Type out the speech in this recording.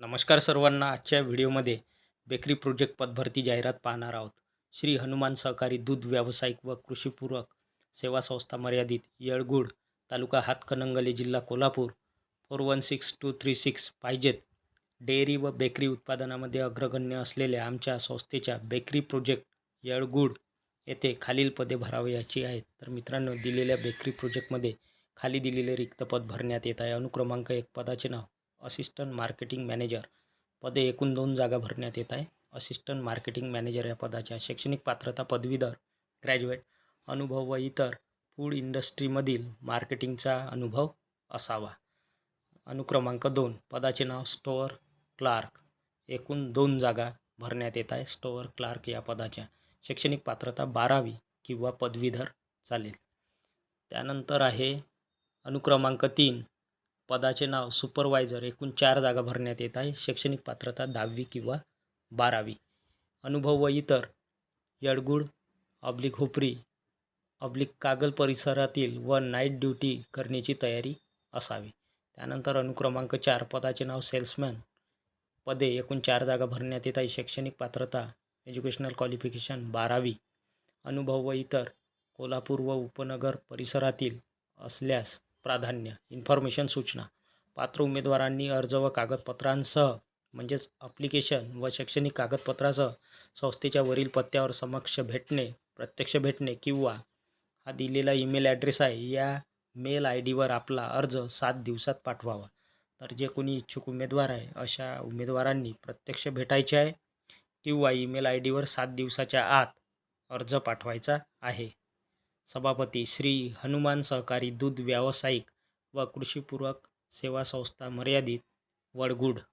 नमस्कार सर्वांना आजच्या व्हिडिओमध्ये बेकरी प्रोजेक्ट पदभरती जाहिरात पाहणार आहोत. श्री हनुमान सहकारी दूध व्यावसायिक व कृषीपूरक सेवा संस्था मर्यादित येळगुड तालुका हातकणंगले जिल्हा Kolhapur. Four one six two three six पाहिजेत. डेअरी व बेकरी उत्पादनामध्ये अग्रगण्य असलेल्या आमच्या संस्थेच्या बेकरी प्रोजेक्ट येळगुड येथे खालील पदे भरावयाची आहेत. तर मित्रांनो दिलेल्या बेकरी प्रोजेक्टमध्ये खाली दिलेले रिक्त पद भरण्यात येत आहे. अनुक्रमांक एक पदाचे नाव असिस्टंट मार्केटिंग मॅनेजर पदे एकूण दोन जागा भरण्यात येत आहे. असिस्टंट मार्केटिंग मॅनेजर या पदाच्या शैक्षणिक पात्रता पदवीधर ग्रॅज्युएट अनुभव व इतर फूड इंडस्ट्रीमधील मार्केटिंगचा अनुभव असावा. अनुक्रमांक दोन पदाचे नाव स्टोअर क्लार्क. एकूण दोन जागा भरण्यात येत आहे. स्टोअर क्लार्क या पदाच्या शैक्षणिक पात्रता बारावी किंवा पदवीधर चालेल. त्यानंतर आहे अनुक्रमांक तीन पदाचे नाव सुपरवायझर एकूण चार जागा भरण्यात येत आहे. शैक्षणिक पात्रता दहावी किंवा बारावी. अनुभव व इतर यडगुड ऑब्लिक हुपरी ऑब्लिक कागल परिसरातील व नाईट ड्युटी करण्याची तयारी असावी. त्यानंतर अनुक्रमांक चार पदाचे नाव सेल्समॅन पदे एकूण चार जागा भरण्यात येत आहे. शैक्षणिक पात्रता एज्युकेशनल क्वालिफिकेशन बारावी. अनुभव व इतर कोल्हापूर व उपनगर परिसरातील असल्यास प्राधान्य इन्फॉर्मेशन सूचना पात्र उमेदवारांनी अर्ज व कागदपत्रांसह म्हणजेच अप्लिकेशन व शैक्षणिक कागदपत्रासह संस्थेच्या वरील पत्त्यावर समक्ष भेटणे प्रत्यक्ष भेटणे किंवा हा दिलेला ईमेल ॲड्रेस आहे या मेल आय डीवर आपला अर्ज सात दिवसात पाठवावा. तर जे कोणी इच्छुक उमेदवार आहे अशा उमेदवारांनी प्रत्यक्ष भेटायचे आहे किंवा ईमेल आय डीवर सात दिवसाच्या आत अर्ज पाठवायचा आहे. सभापती श्री हनुमान सहकारी दूध व्यावसायिक व कृषीपूरक सेवा संस्था मर्यादित वडगुड